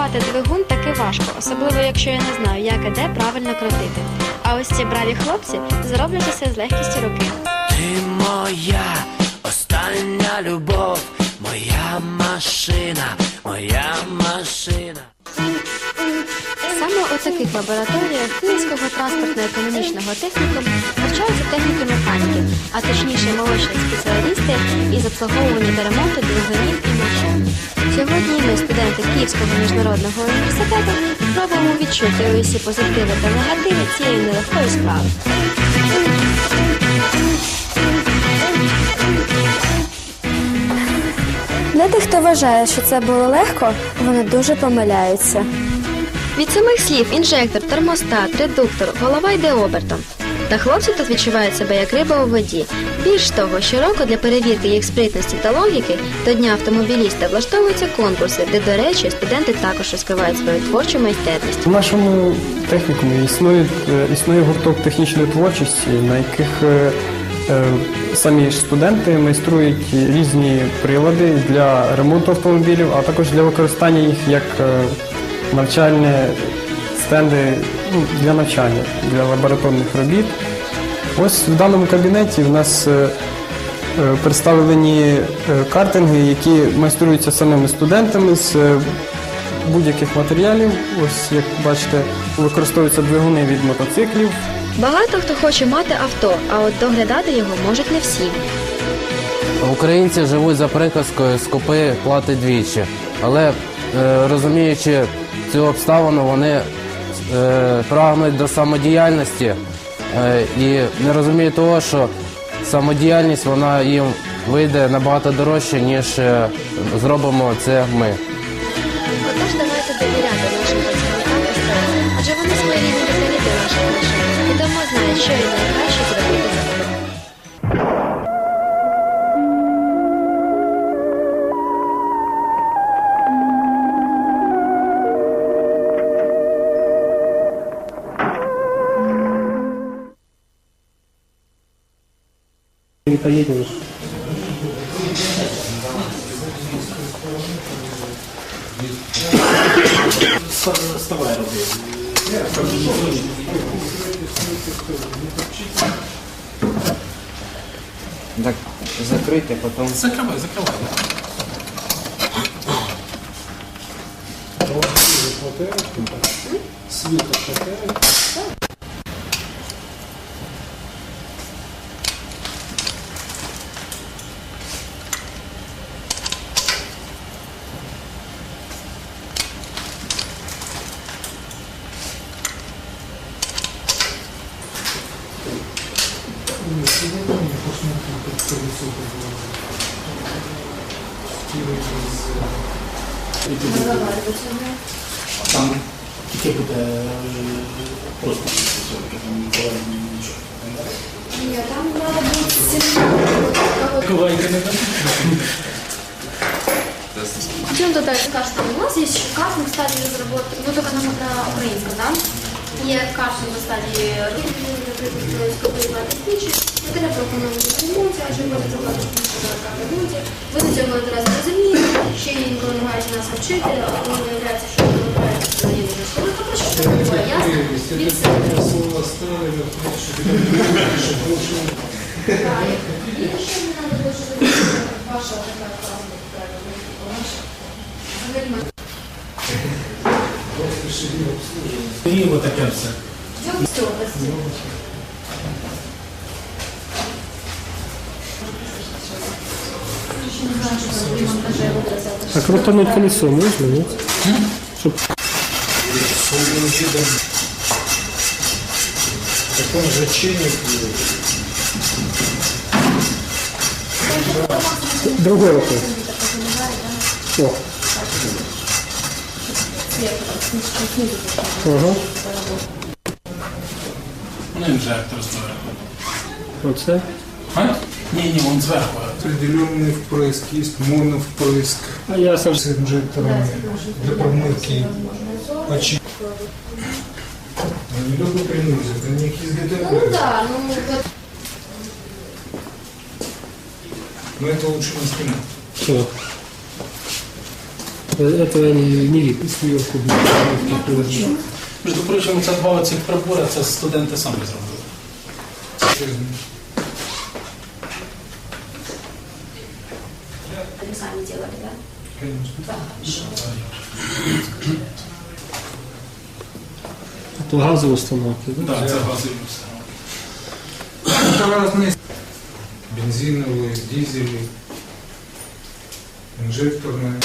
Керувати двигун таки важко, особливо якщо я не знаю, як і де правильно крутити. А ось ці браві хлопці зроблять усе з легкістю руки. Ти моя остання любов, моя машина, моя машина. Саме у таких лабораторіях Київського транспортно-економічного технікуму навчаються техніки механіки, а точніше молодші спеціалісти із обслуговування та ремонту двигунів і машин. Сьогодні ми, студенти Київського міжнародного університету, спробуємо відчути усі позитиви та негативи цієї нелегкої справи. Для тих, хто вважає, що це було легко, вони дуже помиляються. Від самих слів інжектор, термостат, редуктор, голова йде обертом. Та хлопці тут відчувають себе як риба у воді. Більш того, щороку для перевірки їх спритності та логіки до дня автомобіліста влаштовуються конкурси, де, до речі, студенти також розкривають свою творчу майстерність. У нашому технікумі існує, е, існує гурток технічної творчості, на яких е, е, самі студенти майструють різні прилади для ремонту автомобілів, а також для використання їх як навчальні стенди ну, для навчання, для лабораторних робіт. Ось в даному кабінеті в нас е, е, представлені е, картинги, які майструються самими студентами з будь-яких матеріалів. Ось як бачите, використовуються двигуни від мотоциклів. Багато хто хоче мати авто, а от доглядати його можуть не всі. Українці живуть за приказкою скупи платить двічі. Але розуміючи цю обставину, вони е, прагнуть до самодіяльності. Е, і не розуміють того, що самодіяльність вона їм вийде набагато дорожче, ніж е, зробимо це ми. Отож, давайте довіряти нашим працівникам адже вони своєрідні дослідники наших машин. І давно знають, що і найкраще Так, закрити, потім. Закривай, закривай. Там таке буде е, просто все-таки там половина нічого. Ні, там треба бути Ковайка не там. Идем туда каштан. У нас есть еще кастинг в стадии разработки, ну только нам на украинском, да? Є каштинг на стадії тисячі. Ми треба пропонуємо ремонті, ми люди. Ви до цього одразу розумієте, ще інколи намагаються нас вчити, а коли виявляється, що ви вибираєте взагалі не школи, то прошу, щоб було ясно від себе. Так, і ще не треба було, щоб ваша така класна наша. Взагалі ми І отаке все. А крутануть колесо можна, ні? Щоб Такой же чинник. другой рукой. О. Ага. Ну, інжектор зверху. Оце. А? Ні, ні, він зверху. Определенный впрыск, есть моновпрыск А я сам с инжекторами для промывки очистки. Не только приносят, они их Ну изготовляют. да, ну вот Но это лучше не снимать. що. Этого не, не видно сверху. Між прочим, це два цих прибори, це студенти самі зробили. Это газовые установки, да? Так, це газові все. Это разные бензиновые, дизели, инжекторные.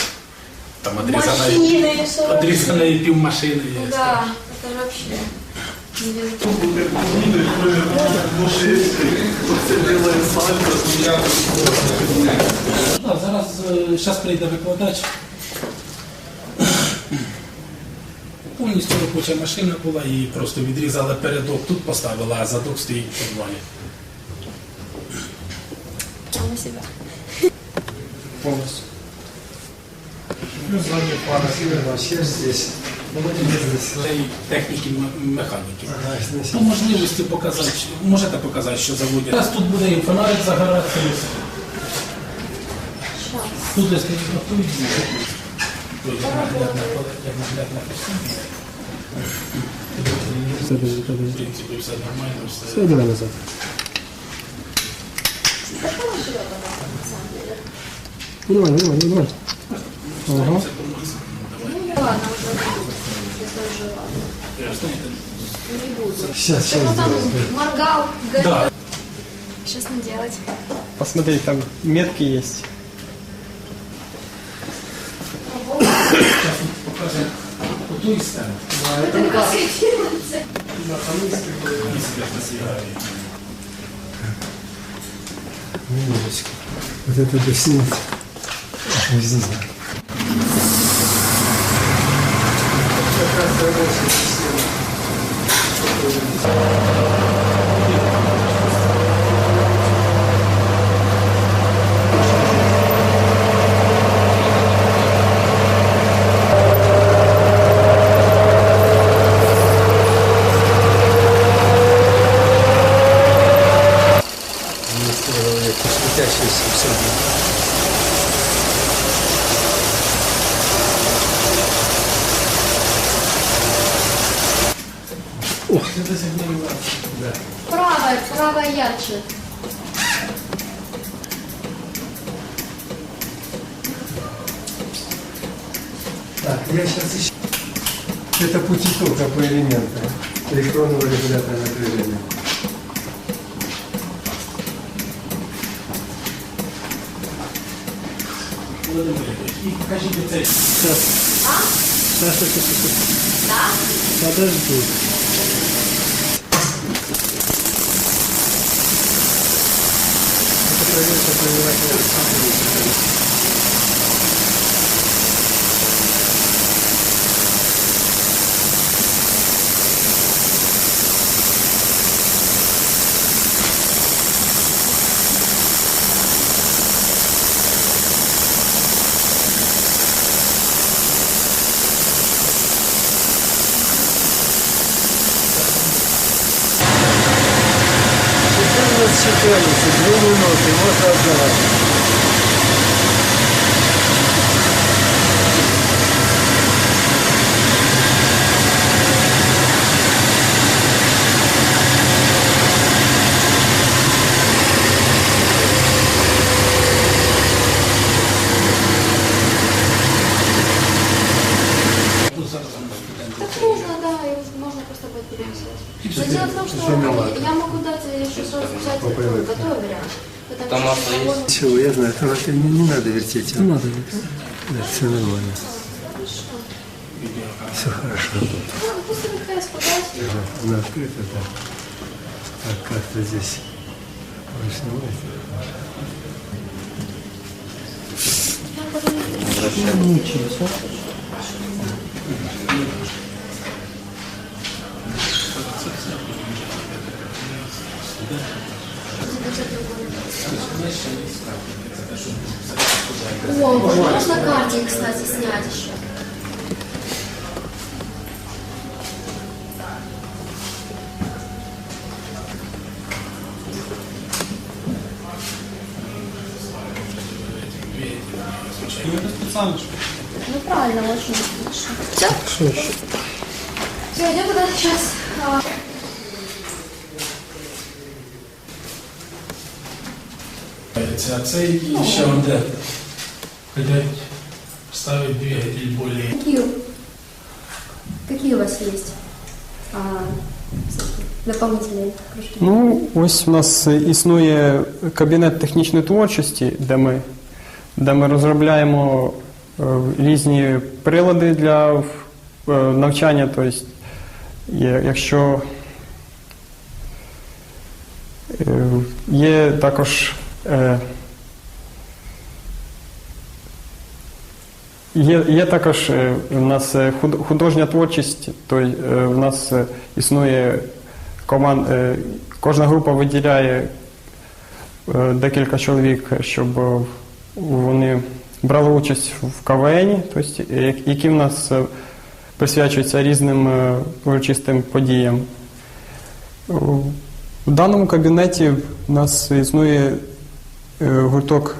Там одрізана, Махины, что одрізана і пів машини є. Да, это же вообще... Так, зараз зараз прийде викладач. Повністю робоча машина була, її просто відрізали передок, тут поставили, а задок стоїть в підвалі. Себе. Повністю. Плюс задняя пара вообще здесь. Ну, здесь. Це техніки механіки. По можливості показати, можете показати, що заводять. Зараз тут буде і фонарик загоратися. Тут десь готують. Як як наглядна постійно. Подожди, В подожди. принципі, все нормально, все. Все, давай назад. Внимай, внимай, внимай. Ага. Ладно, уже я тоже ладно. Не буду. Сейчас, Что там моргал, горел. Да. Що з ним делать? Посмотри, там метки есть. Зараз покажемо. Готуй стенд. Минуточку. Вот это объяснить. Не знаю. Светящиеся дальше. Так, я сейчас ищу. Это путиту по элементам электронного регулятора напряжения. Подожди. покажите цель. А? Да? Подожди. Это проверка проверяет. Сейчас Потому что он- Чего, я знаю, там это не, не надо вертеть. Не надо. Да, все нормально. Все хорошо. Подать. Она открыта, да. Так, как-то здесь вручную. О, можно картинг, кстати, снять еще. Ну, Правильно, очень хорошо. Все? Все, идем тогда сейчас. А, А це і ще де ставить двигатель более Какие, какие у вас есть а, дополнительные кружки? Ну, ось у нас існує кабінет технічної творчості, де ми, де ми розробляємо е, різні прилади для е, навчання. Тобто, є- якщо е, є також Є, є також е, у нас е, художня творчість, то е, нас е, існує команд, е, кожна група виділяє е, декілька чоловік, щоб е, вони брали участь в КВН, тобто, які в нас е, присвячуються різним е, урочистим подіям. В даному кабінеті у нас існує е, гурток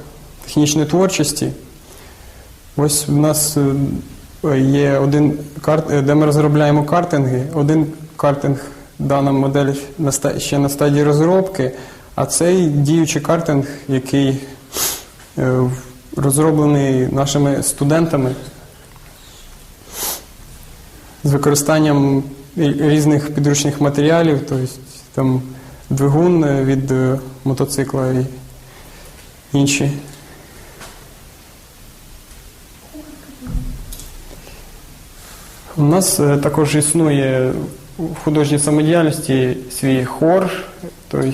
технічної творчості. Ось у нас е, є один карт, е, де ми розробляємо картинги. Один картинг, дана модель ще на стадії розробки, а цей діючий картинг, який е, розроблений нашими студентами з використанням різних підручних матеріалів, тобто там двигун е, від е, мотоцикла інші. У нас е, також існує в художній самодіяльності свій хор, тобто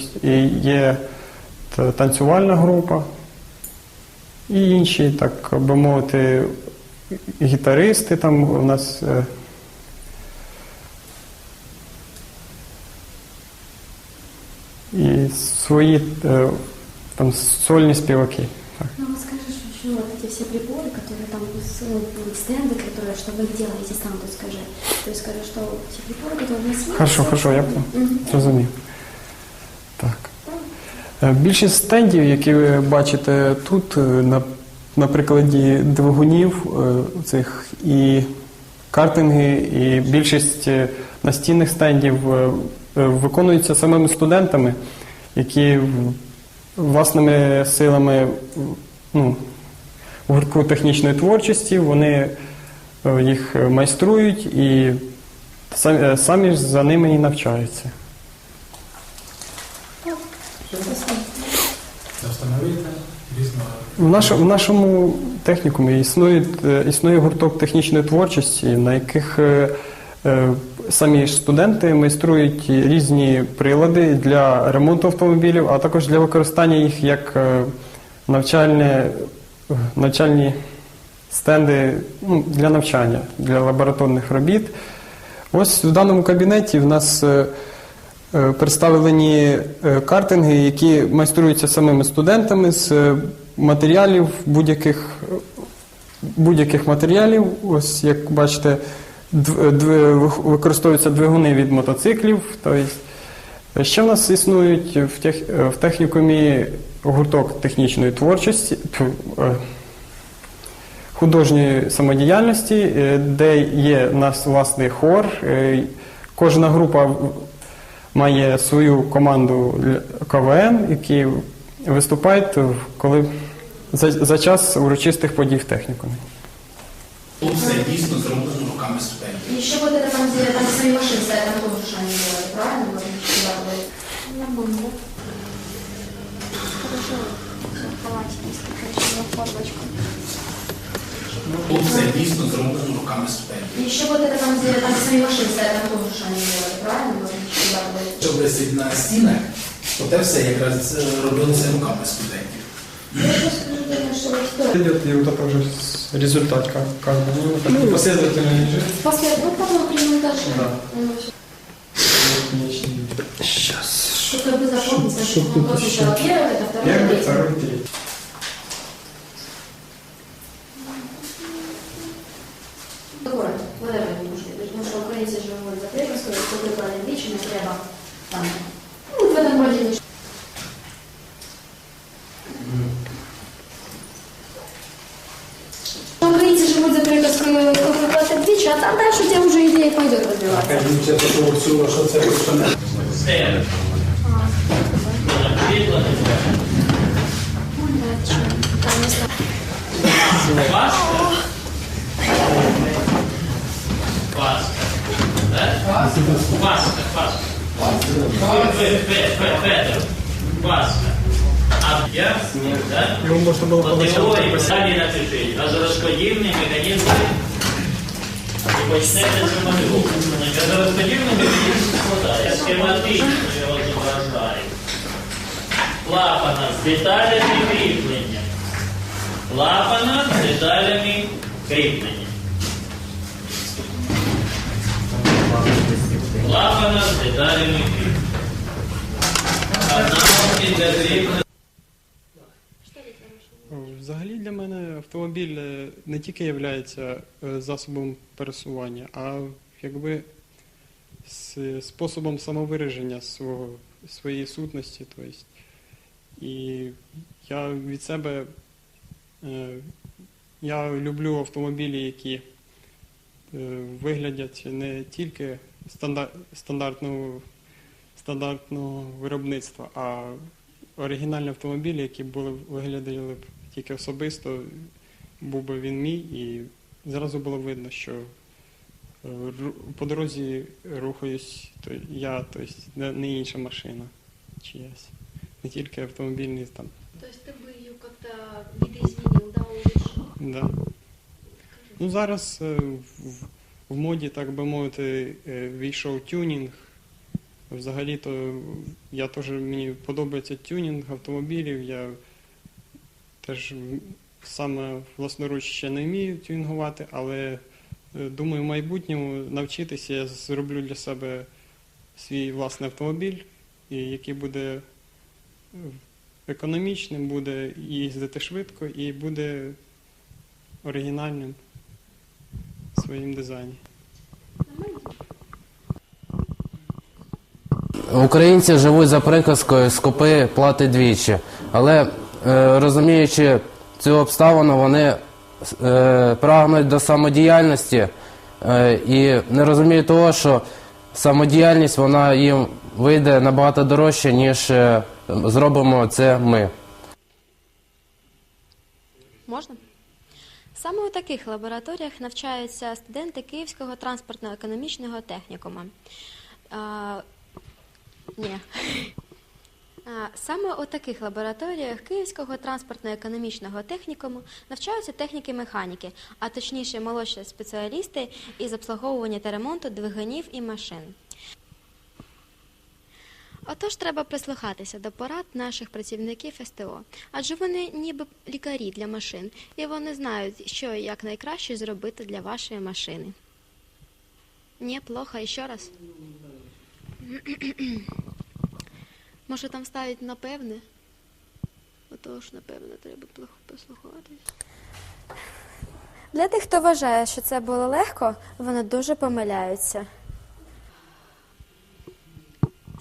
є танцювальна група і інші, так би мовити, гітаристи там у нас. е, І свої е, там сольні співаки. Так. Ну, вот скажешь, еще вот эти все приборы, которые там, с- ну, стенды, которые, что вы делаете сам, то скажи. То есть скажи, что все приборы, которые у нас есть. Хорошо, хорошо, я Мгм. зрозумів. Так. Е, Більшість стендів, які ви бачите тут, е, на, на прикладі двигунів е, цих і картинги, і більшість е, настінних стендів е, е, виконуються самими студентами, які в- власними силами ну, гуртку технічної творчості вони е, їх майструють і самі, е, самі ж за ними і навчаються. В, наш, в нашому технікумі існує, е, існує гурток технічної творчості, на яких самі студенти майструють різні прилади для ремонту автомобілів, а також для використання їх як е, навчальне, навчальні стенди ну, для навчання, для лабораторних робіт. Ось в даному кабінеті в нас е, е, представлені картинги, які майструються самими студентами з матеріалів будь-яких будь-яких матеріалів. Ось як бачите, використовуються двигуни від мотоциклів. Тобто, ще в нас існують в, тех, в технікумі гурток технічної творчості, е, художньої самодіяльності, е, де є у нас власний хор. Е, Кожна група має свою команду КВН, які виступають, коли за, за час урочистих подій в технікумі. Все дійсно студентів. Еще вот это там, где там свои машины стоят, там тоже что они делали, правильно? Вот, сюда вот. Нормально. Хорошо. Заховать несколько еще формочку. Тут все дійсно зроблено руками студентів. Еще вот это там, где там свои машины стоят, там тоже что они делали, правильно? Вот, сюда вот. Що висить на стінах, то те все якраз е, робилося руками студентів. Я просто скажу, наверное, что вот кто. Идет и вот это уже с- результат, как, как бы, ну, так последовательно лежит. После, ну, потом при монтаже. Да. Ну, Что как бы запомнить, значит, Что тут вот еще? сначала первый, это второй, Первый, третий. второй, третий. Город, вhatever не нужно. Потому что українці живуть за припискою, що прикладом вічі не треба там. що всього, що це що Там не знаю. Паска, паска. Петр, паска. А я, да? Його можна було По поначалу теорії самі напишіть. Газорозподільний механізм. І почнете з малюнку. Газорозподільний механізм складає. Схематично його зображаю. Клапана з деталями кріплення. Клапана з деталями кріплення. Клапана з деталями кріплення. Кріплення. Взагалі для мене автомобіль е, не тільки є засобом пересування, а якби с- способом самовираження свого, своєї сутності. Тобто. І я від себе е, я люблю автомобілі, які е, виглядять не тільки стандартного, стандартного виробництва, а оригінальні автомобілі, які були виглядали б тільки особисто, був би він мій, і зразу було видно, що е, по дорозі рухаюсь то я, тобто не, не інша машина чиясь. Не тільки автомобільний там. То есть ты бы ее как-то видоизменил, да, улучшил? Да. Ну, зараз е, в, в моді, так би мовити, е, війшов тюнінг. Взагалі-то я теж мені подобається тюнінг автомобілів. Я теж саме власноруч ще не вмію тюнінгувати, але е, думаю, в майбутньому навчитися я зроблю для себе свій власний автомобіль, який буде е, економічним, буде їздити швидко і буде оригінальним в своїм дизайні. Українці живуть за приказкою скупи платить двічі. Але е, розуміючи цю обставину, вони е, прагнуть до самодіяльності е, і не розуміють того, що самодіяльність вона їм вийде набагато дорожче, ніж е, зробимо це ми. Можна? Саме у таких лабораторіях навчаються студенти Київського транспортно-економічного технікума. А, ні. Саме у таких лабораторіях Київського транспортно-економічного технікуму навчаються техніки-механіки, а точніше молодші спеціалісти із обслуговування та ремонту двигунів і машин. Отож, треба прислухатися до порад наших працівників СТО, адже вони ніби лікарі для машин, і вони знають, що і як найкраще зробити для вашої машини. Ні, плохо, ще раз. Може там ставить напевне? Отож, напевне, треба плохо. Для тих, хто вважає, що це було легко, вони дуже помиляються.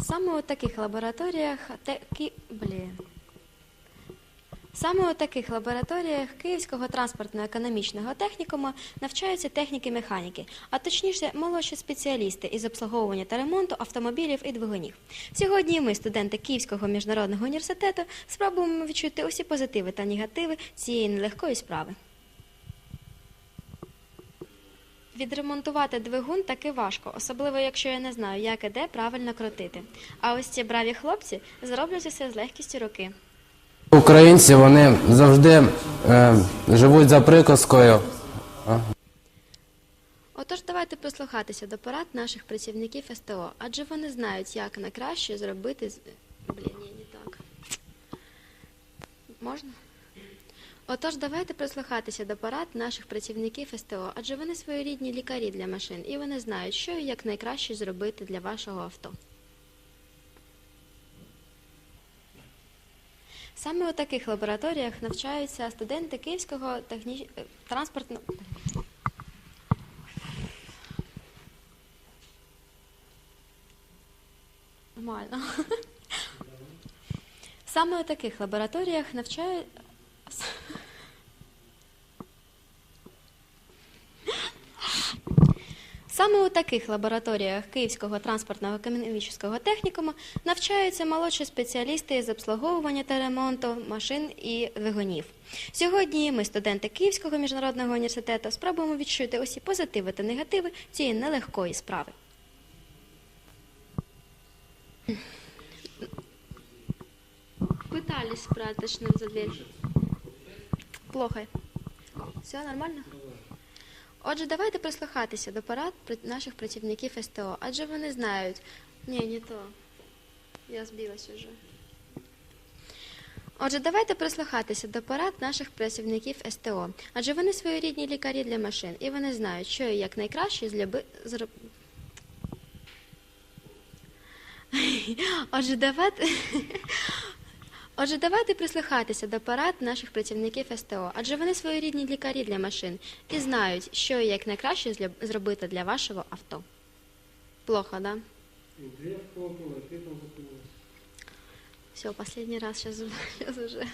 Саме у таких лабораторіях такі. Блін. Саме у таких лабораторіях Київського транспортно-економічного технікуму навчаються техніки-механіки, а точніше молодші спеціалісти із обслуговування та ремонту автомобілів і двигунів. Сьогодні ми, студенти Київського міжнародного університету, спробуємо відчути усі позитиви та негативи цієї нелегкої справи. Відремонтувати двигун таки важко, особливо якщо я не знаю, як і де правильно крутити. А ось ці браві хлопці зроблять усе з легкістю руки. Українці вони завжди е, живуть за приказкою. Отож, давайте прислухатися до порад наших працівників СТО, адже вони знають, як найкраще зробити з. Блін, ні, не так. Можна? Отож, давайте прислухатися до порад наших працівників СТО, адже вони своєрідні лікарі для машин, і вони знають, що і як найкраще зробити для вашого авто. Саме у таких лабораторіях навчаються студенти Київського техні... е, транспортного. Нормально. Саме у таких лабораторіях навчають. Саме у таких лабораторіях Київського транспортного економічного технікуму навчаються молодші спеціалісти з обслуговування та ремонту машин і двигунів. Сьогодні ми, студенти Київського міжнародного університету, спробуємо відчути усі позитиви та негативи цієї нелегкої справи. Пытались спрятать нам за. Плохо. Все нормально? Отже, давайте прислухатися до порад наших працівників СТО, адже вони знають. Ні, не то. Я збилась уже. Отже, давайте прислухатися до порад наших працівників СТО, адже вони своєрідні лікарі для машин, і вони знають, що і як найкраще зліби... зроб... Отже, давайте... Отже, давайте прислухатися до порад наших працівників СТО, адже вони своєрідні лікарі для машин і знають, що і як найкраще зробити для вашого авто. Плохо, да? Две хлопнула, ты там закинула. Все, последний раз, сейчас, сейчас уже.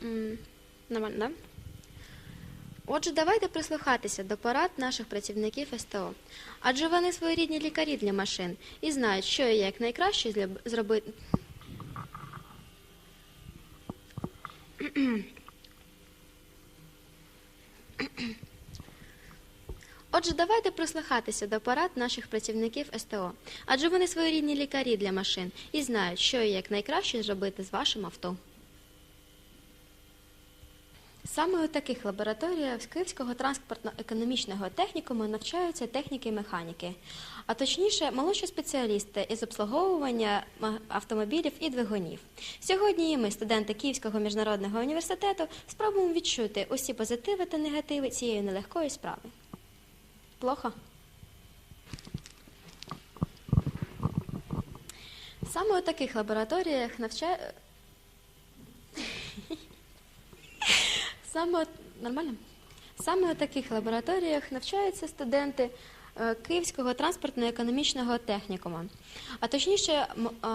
Нормально, да? Отже, давайте прислухатися до порад наших працівників СТО, адже вони своєрідні лікарі для машин і знають, що і як найкраще зробити. Отже, давайте прислухатися до порад наших працівників СТО, адже вони своєрідні лікарі для машин і знають, що і як найкраще зробити з вашим авто. Саме у таких лабораторіях з Київського транспортно-економічного технікуму навчаються техніки і механіки, а точніше, молодші спеціалісти із обслуговування автомобілів і двигунів. Сьогодні ми, студенти Київського міжнародного університету, спробуємо відчути усі позитиви та негативи цієї нелегкої справи. Плохо? Саме у таких лабораторіях навчає... Саме нормально? Саме у таких лабораторіях навчаються студенти е, Київського транспортно-економічного технікуму, а точніше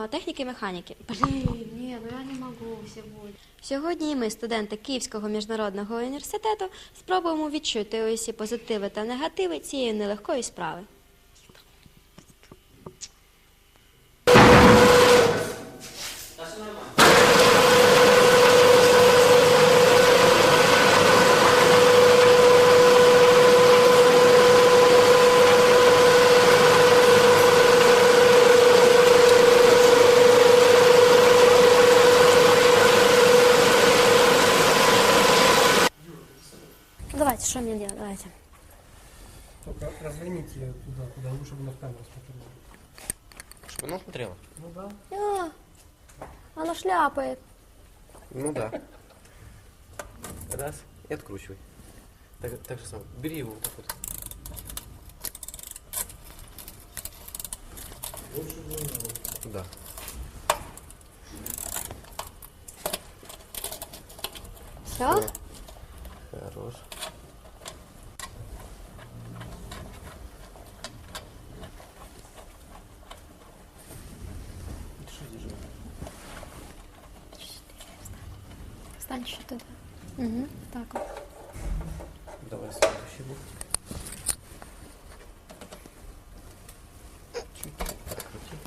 техніки механіки. Блін, ні, ну я не можу сьогодні. Сьогодні ми, студенти Київського міжнародного університету, спробуємо відчути усі позитиви та негативи цієї нелегкої справи. Что мне делать? Давайте. Только разгоните ее туда, куда лучше, чтобы на камеру смотрела. Щоб вона смотрела? Ну да. А, она шляпает. Ну да. Раз. И откручивай. Так, так же самое. Бери его вот так вот. Да. Все? Хорош. Встань еще туда. Угу, так вот. Давай следующий бок. Чуть подкрути.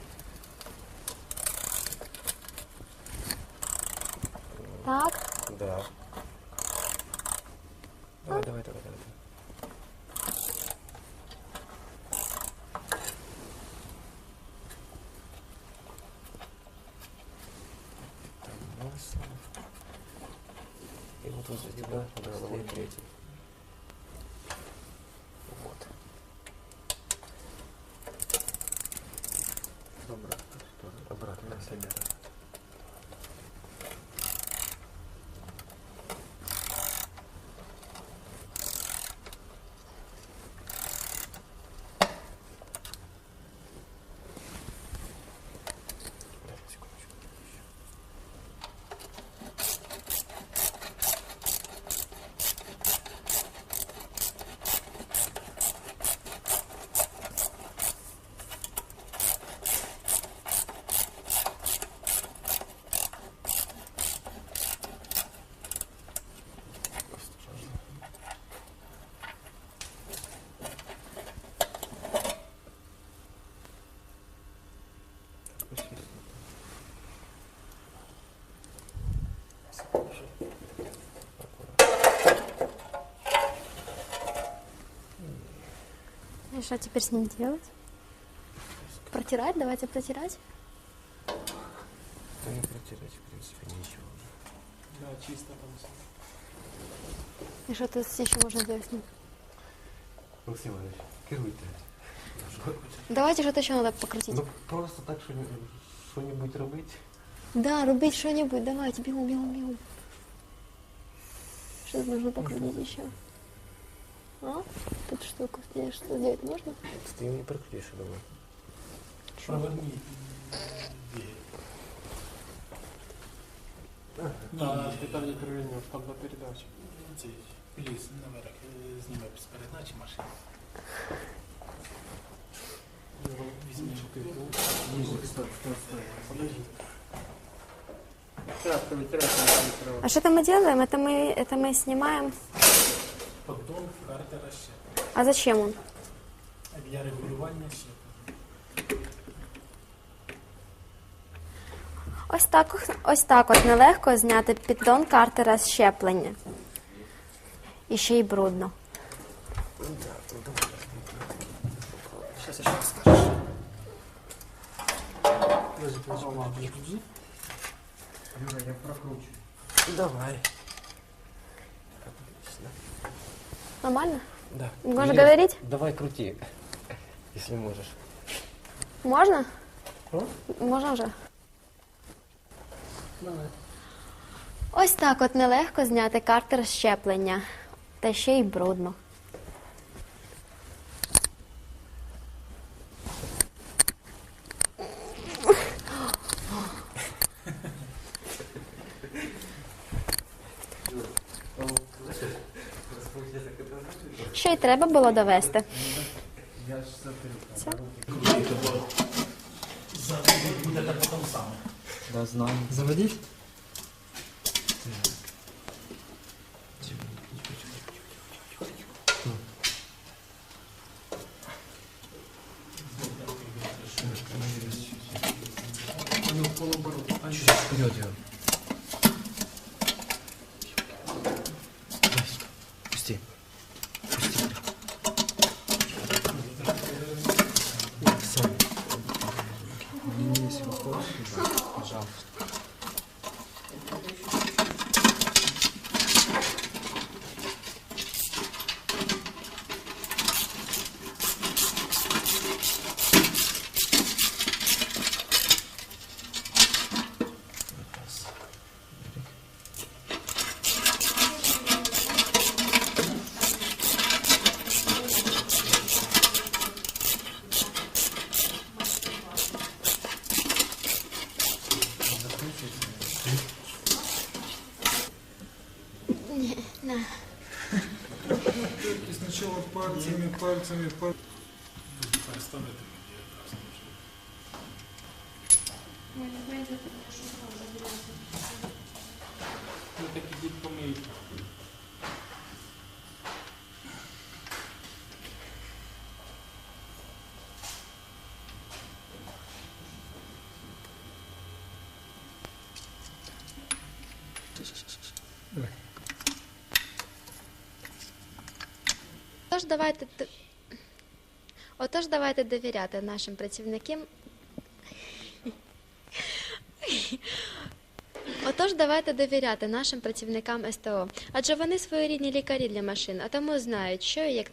Так. Да. Давай, давай, давай, давай. Раз. И вот возле тебя на головой третий. что теперь с ним делать? Протирать? Давайте протирать. Та не протереть, в принципі, нічого. Да, чисто там все. И что тут еще можно сделать с ним? Олексій Іванович, керуйте. Давайте что-то еще надо покрутить. Ну просто так що, що-небудь робити. Да, рубить что-нибудь. Давайте, бегом, бегом, бегом. Что тут нужно покрутить еще? А? Тут штуку здесь что сделать можно? Ти не прикрутиш, я думаю. Проверни. А деталі керування штаб до передачі. Цей ліс наверх е, зніме з передачі машини. Візьми. Тряпка, тряпка, тряпка. А что это мы делаем? Это мы, это мы снимаем. Поддон картера ще. А зачем он? Для регулювання ще. Ось так, ось так от нелегко зняти піддон картера з щеплення. І ще й брудно. Юра, я прокручу. Давай. Нормально? Да. Можно Или- говорить? Давай крути, если можешь. Можна? О? Можна вже? Ось так от нелегко зняти картер розщеплення. щеплення. Та ще й брудно. Ще й треба було довести. Все? Буде потім саме. Да, знаю. Заводить? Вперед его. Сначала пальцами, пальцами, пальцами. Переставити. Ну так ідіть помийте. Отож, давайте Отож, давайте довіряти нашим працівникам. Отож, давайте довіряти нашим працівникам СТО, адже вони своєрідні лікарі для машин, а тому знають, що і як